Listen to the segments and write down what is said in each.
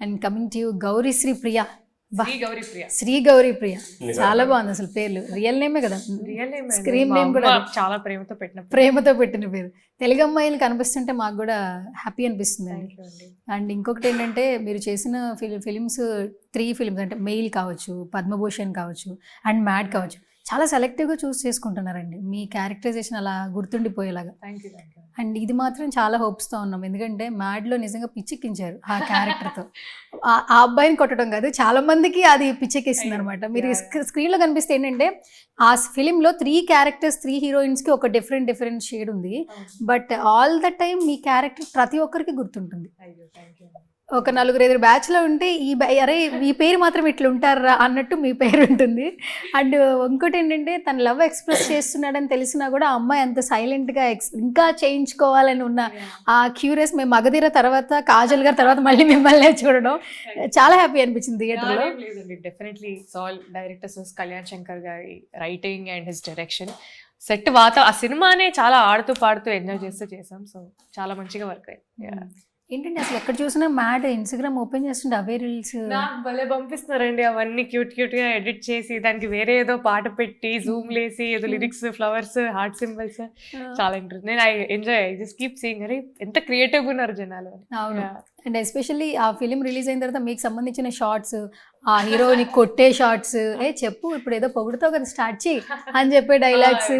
And coming to Gowrisri Priya. Sri Gowri Priya Sri Gowri Priya చాలా బాగుంది అసలు పేర్లు. రియల్ నేమే కదా. రియల్ నేమ్ Screen name కూడా. చాలా ప్రేమతో పెట్టిన ప్రేమతో పెట్టిన పేరు. తెలుగు అమ్మాయిలు కనిపిస్తుంటే మాకు కూడా హ్యాపీ అనిపిస్తుంది అండి అండి. అండ్ ఇంకొకటి ఏంటంటే మీరు చేసిన ఫిలి ఫిలిమ్స్ త్రీ ఫిలిమ్స్ అంటే మెయిల్ కావచ్చు పద్మభూషణ్ కావచ్చు అండ్ మ్యాడ్ కావచ్చు. చాలా సెలెక్టివ్గా చూస్ చేసుకుంటున్నారండి. మీ క్యారెక్టరైజేషన్ అలా గుర్తుండిపోయేలాగా. అండ్ ఇది మాత్రం చాలా హోప్స్తో ఉన్నాం. ఎందుకంటే మ్యాడ్లో నిజంగా పిచ్చెక్కించారు ఆ క్యారెక్టర్తో ఆ ఆ అబ్బాయిని కొట్టడం కాదు చాలా మందికి అది పిచ్చెక్కిస్తుంది అనమాట మీరు స్క్రీన్లో కనిపిస్తే ఏంటంటే ఆ ఫిలింలో త్రీ క్యారెక్టర్స్ త్రీ హీరోయిన్స్కి ఒక డిఫరెంట్ డిఫరెంట్ షేడ్ ఉంది. బట్ ఆల్ ద టైం మీ క్యారెక్టర్ ప్రతి ఒక్కరికి గుర్తుంటుంది. ఒక నలుగురు ఐదు బ్యాచ్లో ఉంటే ఈ అరే మీ పేరు మాత్రం ఇట్లా ఉంటారా అన్నట్టు మీ పేరు ఉంటుంది. అండ్ ఇంకోటి ఏంటంటే తన లవ్ ఎక్స్ప్రెస్ చేస్తున్నాడని తెలిసినా కూడా ఆ అమ్మాయి అంత సైలెంట్గా ఎక్స్ ఇంకా చేయించుకోవాలని ఉన్న ఆ క్యూరియస్ మేము మగధీర తర్వాత కాజల్ గారి తర్వాత మళ్ళీ మిమ్మల్ని చూడడం. చాలా హ్యాపీ అనిపించింది థియేటర్లో డెఫినెట్లీ సాల్ డైరెక్టర్ కళ్యాణ్ శంకర్ గారి writing and his direction set వాత ఆ సినిమానే చాలా ఆడుతూ పాడుతూ ఎంజాయ్ చేస్తూ చేసాం. సో చాలా మంచిగా వర్క్ అయింది. ఏంటంటే అసలు ఎక్కడ చూసినా మ్యాడ్ ఇన్స్టాగ్రామ్ ఓపెన్ చేస్తుంటే అవే రీల్స్? నాకు భలే పంపిస్తున్నారండి అవన్నీ క్యూట్ క్యూట్గా ఎడిట్ చేసి దానికి వేరే ఏదో పాట పెట్టి జూమ్ లేసి ఏదో లిరిక్స్ ఫ్లవర్స్ హార్ట్ సింబల్స్ చాలా ఇంట్రెస్ట్ నేను I enjoy I just keep seeing అరే ఎంత క్రియేటివ్ ఉన్నారు జనాలు. అవును. అండ్ ఎస్పెషల్లీ ఆ ఫిలిం రిలీజ్ అయిన తర్వాత మీకు సంబంధించిన షార్ట్స్ ఆ హీరోని కొట్టే షార్ట్స్ ఏ చెప్పు ఇప్పుడు ఏదో పొగుడుతావు కదా స్టార్ట్ చేయి అని చెప్పే డైలాగ్స్.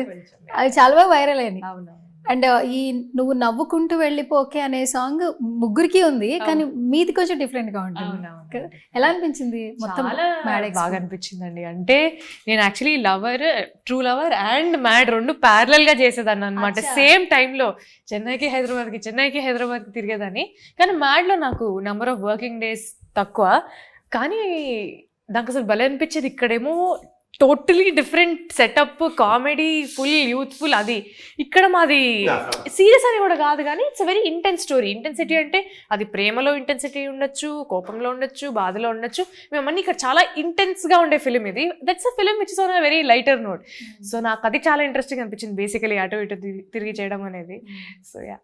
అవి చాలా బాగా వైరల్ అయినాయి. అవునవును. అండ్ ఈ నువ్వు నవ్వుకుంటూ వెళ్ళిపోకే అనే సాంగ్ ముగ్గురికి ఉంది కానీ మీది కొంచెం డిఫరెంట్గా ఉంటుంది? ఎలా అనిపించింది మొత్తం బాగా? అనిపించిందండి అంటే నేను actually lover true lover and mad రెండు ప్యారలల్గా చేసేదాన్ని అనమాట. సేమ్ టైంలో చెన్నైకి హైదరాబాద్కి చెన్నైకి హైదరాబాద్కి తిరిగేదాన్ని కానీ మ్యాడ్లో నాకు నెంబర్ ఆఫ్ వర్కింగ్ డేస్ తక్కువ కానీ నాకు అసలు భలే అనిపించేది ఇక్కడేమో totally different setup comedy full youthful అది. ఇక్కడ మాది సీరియస్ అని కూడా కాదు కానీ it's very intense story. Intensity అంటే అది ప్రేమలో ఇంటెన్సిటీ ఉండొచ్చు కోపంలో ఉండొచ్చు బాధలో ఉండొచ్చు. మేమన్నీ ఇక్కడ చాలా ఇంటెన్స్గా ఉండే ఫిలిం ఇది. That's a film which is on a very lighter note so నాకు అది చాలా ఇంట్రెస్టింగ్ అనిపించింది. బేసికలీ అటు ఇటు తిరిగి- తిరిగి చేయడం అనేది. So yeah